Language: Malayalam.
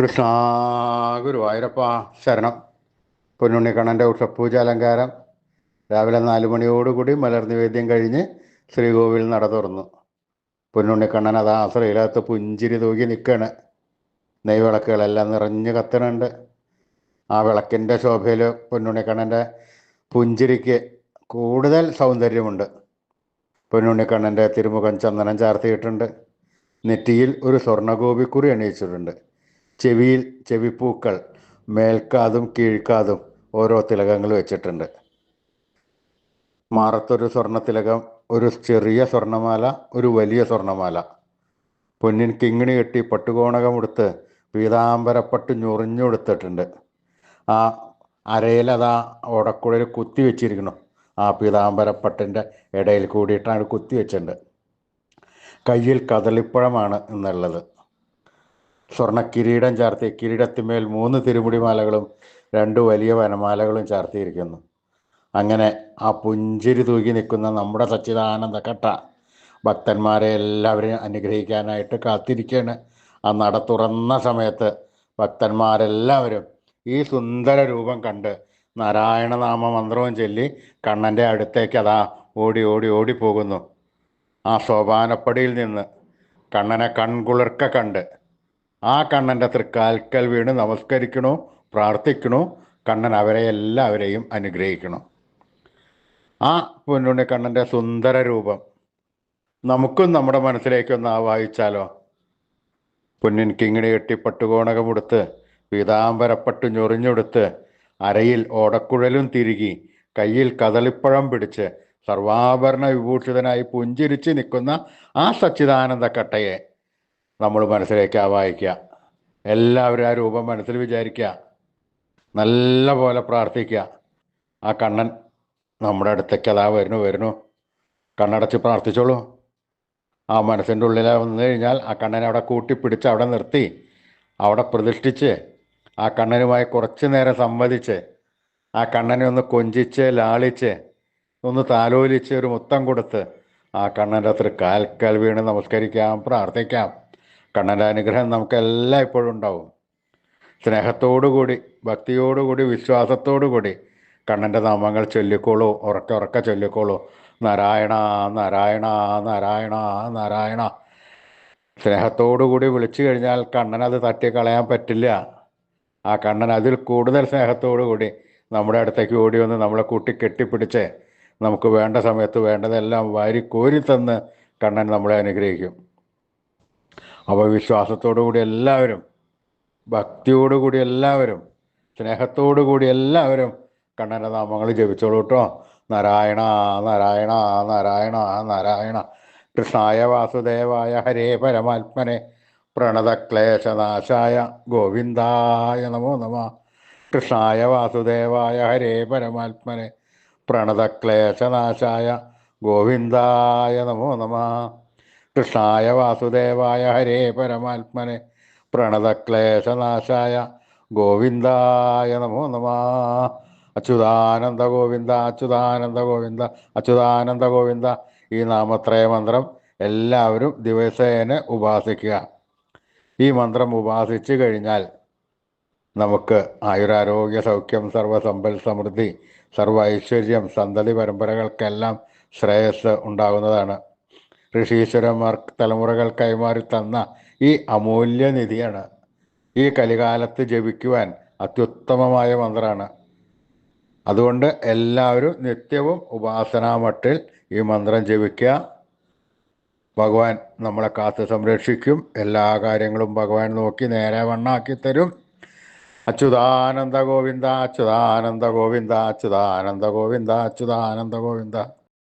കൃഷ്ണ ഗുരുവായൂരപ്പ ശരണം. പൊന്നുണ്ണിക്കണ്ണന്റെ ഉഷപ്പൂജ അലങ്കാരം രാവിലെ നാല് മണിയോടുകൂടി മലർ നിവേദ്യം കഴിഞ്ഞ് ശ്രീകോവിൽ നട തുറന്നു. പൊന്നുണ്ണിക്കണ്ണൻ അത് ശ്രീലകത്ത് പുഞ്ചിരി തൂകി നിൽക്കുകയാണ് നെയ്വിളക്കുകളെല്ലാം നിറഞ്ഞ് കത്തണുണ്ട് ആ വിളക്കിന്റെ ശോഭയിൽ പൊന്നുണ്ണിക്കണ്ണന്റെ പുഞ്ചിരിക്ക് കൂടുതൽ സൗന്ദര്യമുണ്ട്. പൊന്നുണ്ണിക്കണ്ണന്റെ തിരുമുഖം ചന്ദനം ചാർത്തിയിട്ടുണ്ട്. നെറ്റിയിൽ ഒരു സ്വർണഗോപിക്കുറി അണിയിച്ചിട്ടുണ്ട്. ചെവിയിൽ ചെവിപ്പൂക്കൾ മേൽക്കാതും കീഴ്ക്കാതും ഓരോ തിലകങ്ങൾ വെച്ചിട്ടുണ്ട്. മാറത്തൊരു സ്വർണ തിലകം ഒരു ചെറിയ സ്വർണമാല ഒരു വലിയ സ്വർണമാല പൊന്നിൻ കിങ്ങിണി കെട്ടി പട്ടുകോണകമെടുത്ത് പീതാംബരപ്പട്ട് ഞൊറിഞ്ഞെടുത്തിട്ടുണ്ട്. ആ അരയിൽ അതാ ഓടക്കുഴൽ കുത്തി വെച്ചിരിക്കണം ആ പീതാംബരപ്പട്ടിന്റെ ഇടയിൽ കൂടിയിട്ടാണ് കുത്തി വെച്ചിട്ടുണ്ട്. കയ്യിൽ കദളിപ്പഴമാണ് എന്നുള്ളത്. സ്വർണ കിരീടം ചാർത്തി കിരീടത്തിന്മേൽ മൂന്ന് തിരുമുടിമാലകളും രണ്ട് വലിയ വനമാലകളും ചാർത്തിയിരിക്കുന്നു. അങ്ങനെ ആ പുഞ്ചിരി തൂകി നിൽക്കുന്ന നമ്മുടെ സച്ചിദാനന്ദ കട്ട ഭക്തന്മാരെ എല്ലാവരെയും അനുഗ്രഹിക്കാനായിട്ട് കാത്തിരിക്കുകയാണ്. ആ നട തുറന്ന സമയത്ത് ഭക്തന്മാരെല്ലാവരും ഈ സുന്ദര രൂപം കണ്ട് നാരായണനാമ മന്ത്രവും ചൊല്ലി കണ്ണന്റെ അടുത്തേക്ക് അതാ ഓടി ഓടി ഓടി പോകുന്നു. ആ സോപാനപ്പടിയിൽ നിന്ന് കണ്ണനെ കൺകുളിർക്ക കണ്ട് ആ കണ്ണന്റെ തൃക്കാൽക്കൽ വീണ് നമസ്കരിക്കണോ പ്രാർത്ഥിക്കണോ കണ്ണൻ അവരെ എല്ലാവരെയും അനുഗ്രഹിക്കണം? ആ പൊന്നുണ്ണി കണ്ണന്റെ സുന്ദര രൂപം നമുക്കും നമ്മുടെ മനസ്സിലേക്കൊന്ന് ആവാഹിച്ചാലോ? പൊന്നിൻ കിങ്ങിണി കെട്ടി പട്ടുകോണകമെടുത്ത് പീതാംബരപ്പട്ട് ഞൊറിഞ്ഞെടുത്ത് അരയിൽ ഓടക്കുഴലും തിരുകി കയ്യിൽ കദളിപ്പഴം പിടിച്ച് സർവാഭരണ വിഭൂഷിതനായി പുഞ്ചിരിച്ച് നിൽക്കുന്ന ആ സച്ചിദാനന്ദ കട്ടയെ നമ്മൾ മനസ്സിലേക്ക് ആവാഹിക്കുക എല്ലാവരും ആ രൂപം മനസ്സിൽ വിചാരിക്കുക. നല്ല പോലെ പ്രാർത്ഥിക്കുക. ആ കണ്ണൻ നമ്മുടെ അടുത്തേക്ക് അതാ വരുന്നു വരുന്നു. കണ്ണടച്ച് പ്രാർത്ഥിച്ചോളൂ. ആ മനസ്സിന്റെ ഉള്ളിൽ വന്നു കഴിഞ്ഞാൽ ആ കണ്ണനെ അവിടെ കൂട്ടിപ്പിടിച്ച് അവിടെ നിർത്തി അവിടെ പ്രതിഷ്ഠിച്ച് ആ കണ്ണനുമായി കുറച്ച് നേരം സംവദിച്ച് ആ കണ്ണനെ ഒന്ന് കൊഞ്ചിച്ച് ലാളിച്ച് ഒന്ന് താലോലിച്ച് ഒരു മുത്തം കൊടുത്ത് ആ കണ്ണന്റെ അത്ര കാൽക്കാൽ വീണ് നമസ്കരിക്കാം പ്രാർത്ഥിക്കാം. കണ്ണന്റെ അനുഗ്രഹം നമുക്കെല്ലാം ഇപ്പോഴും ഉണ്ടാവും. സ്നേഹത്തോടുകൂടി ഭക്തിയോടുകൂടി വിശ്വാസത്തോടുകൂടി കണ്ണന്റെ നാമങ്ങൾ ചൊല്ലിക്കോളൂ ഉറക്കെ ഉറക്കെ ചൊല്ലിക്കോളൂ. നാരായണ നാരായണ നാരായണ നാരായണ. സ്നേഹത്തോടുകൂടി വിളിച്ചു കഴിഞ്ഞാൽ കണ്ണൻ അത് തട്ടി കളയാൻ പറ്റില്ല. ആ കണ്ണൻ അതിൽ കൂടുതൽ സ്നേഹത്തോടുകൂടി നമ്മുടെ അടുത്തേക്ക് ഓടി വന്ന് നമ്മളെ കൂട്ടി കെട്ടിപ്പിടിച്ച് നമുക്ക് വേണ്ട സമയത്ത് വേണ്ടതെല്ലാം വാരി കോരി തന്ന് കണ്ണൻ നമ്മളെ അനുഗ്രഹിക്കും. അപ്പോൾ വിശ്വാസത്തോടു കൂടി എല്ലാവരും ഭക്തിയോടുകൂടി എല്ലാവരും സ്നേഹത്തോടു കൂടി എല്ലാവരും കണ്ണന്റെ നാമങ്ങൾ ജപിച്ചോളൂ കേട്ടോ. നാരായണ നാരായണ നാരായണ നാരായണ. കൃഷ്ണായ വാസുദേവായ ഹരേ പരമാത്മനെ. പ്രണതക്ലേശനാശായ ഗോവിന്ദായ നമോ നമ. കൃഷ്ണായ വാസുദേവായ ഹരേ പരമാത്മനെ. പ്രണതക്ലേശനാശായ ഗോവിന്ദായ നമോ നമ. കൃഷ്ണായ വാസുദേവായ ഹരേ പരമാത്മനെ. പ്രണതക്ലേശനാശായ ഗോവിന്ദായ നമോ നമ. അച്യുതാനന്ദ ഗോവിന്ദ അച്യുതാനന്ദ ഗോവിന്ദ അച്യുതാനന്ദ ഗോവിന്ദ. ഈ നാമത്രയ മന്ത്രം എല്ലാവരും ദിവസേന ഉപാസിക്കുക. ഈ മന്ത്രം ഉപാസിച്ചു കഴിഞ്ഞാൽ നമുക്ക് ആയുരാരോഗ്യ സൗഖ്യം സർവസമ്പൽ സമൃദ്ധി സർവ ഐശ്വര്യം സന്തതി പരമ്പരകൾക്കെല്ലാം ശ്രേയസ് ഉണ്ടാകുന്നതാണ്. ഋഷീശ്വരന്മാർ തലമുറകൾ കൈമാറി തന്ന ഈ അമൂല്യ നിധിയാണ്. ഈ കലികാലത്ത് ജപിക്കുവാൻ അത്യുത്തമമായ മന്ത്രമാണ് അതുകൊണ്ട് എല്ലാവരും നിത്യവും ഉപാസനാമട്ടിൽ ഈ മന്ത്രം ജപിക്കുക. ഭഗവാൻ നമ്മളെ കാത്തു സംരക്ഷിക്കും. എല്ലാ കാര്യങ്ങളും ഭഗവാൻ നോക്കി നേരെ വണ്ണാക്കി തരും. അച്യുതാനന്ദ ഗോവിന്ദ അച്യുതാനന്ദ ഗോവിന്ദ അച്യുതാനന്ദ ഗോവിന്ദ അച്യുതാനന്ദ ഗോവിന്ദ.